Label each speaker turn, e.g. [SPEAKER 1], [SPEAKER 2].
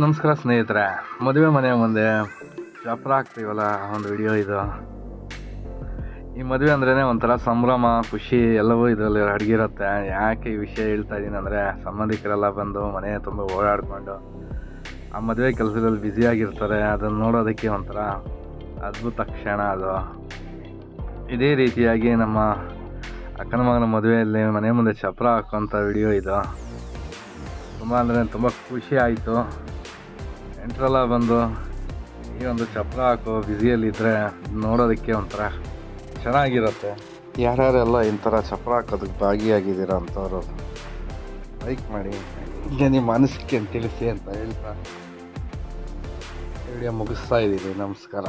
[SPEAKER 1] ನಮಸ್ಕಾರ ಸ್ನೇಹಿತರೆ. ಮದುವೆ ಮನೆ ಮುಂದೆ ಚಪ್ರ ಹಾಕ್ತೀವಲ್ಲ ಒಂದು ವಿಡಿಯೋ ಇದು. ಈ ಮದುವೆ ಅಂದ್ರೇ ಒಂಥರ ಸಂಭ್ರಮ, ಖುಷಿ, ಎಲ್ಲವೂ ಇದರಲ್ಲಿ ಅಡಗಿರುತ್ತೆ ಯಾಕೆ ಈ ವಿಷಯ ಹೇಳ್ತಾ ಇದ್ದೀನಿ ಅಂದರೆ, ಸಂಬಂಧಿಕರೆಲ್ಲ ಬಂದು ಮನೆ ತುಂಬ ಓಡಾಡಿಕೊಂಡು ಆ ಮದುವೆ ಕೆಲಸದಲ್ಲಿ ಬ್ಯುಸಿಯಾಗಿರ್ತಾರೆ ಅದನ್ನು ನೋಡೋದಕ್ಕೆ ಒಂಥರ ಅದ್ಭುತ ಕ್ಷಣ ಅದು. ಇದೇ ರೀತಿಯಾಗಿ ನಮ್ಮ ಅಕ್ಕನ ಮಗನ ಮದುವೆಯಲ್ಲಿ ಮನೆ ಮುಂದೆ ಚಪ್ರ ಹಾಕುವಂಥ ವಿಡಿಯೋ ಇದು. ತುಂಬ ಅಂದರೆ ತುಂಬ ಖುಷಿ ಆಯಿತು. ನೆಂಟರೆಲ್ಲ ಬಂದು ಈ ಒಂದು ಚಪ್ರ ಹಾಕೋ ಬ್ಯುಸಿಯಲ್ಲಿದ್ದರೆ ನೋಡೋದಕ್ಕೆ ಒಂಥರ ಚೆನ್ನಾಗಿರುತ್ತೆ. ಯಾರ್ಯಾರೆಲ್ಲ ಇಂಥರ ಚಪ್ಪಲ ಹಾಕೋದಕ್ಕೆ ಭಾಗಿಯಾಗಿದ್ದೀರಾ ಅಂತವರು ಲೈಕ್ ಮಾಡಿ. ಹೀಗೆ ನಿಮ್ಮ ಮನಸ್ಸಿಗೆ ತಿಳಿಸಿ ಅಂತ ಹೇಳ್ತಾ ವಿಡಿಯೋ ಮುಗಿಸ್ತಾ ಇದ್ದೀವಿ. ನಮಸ್ಕಾರ.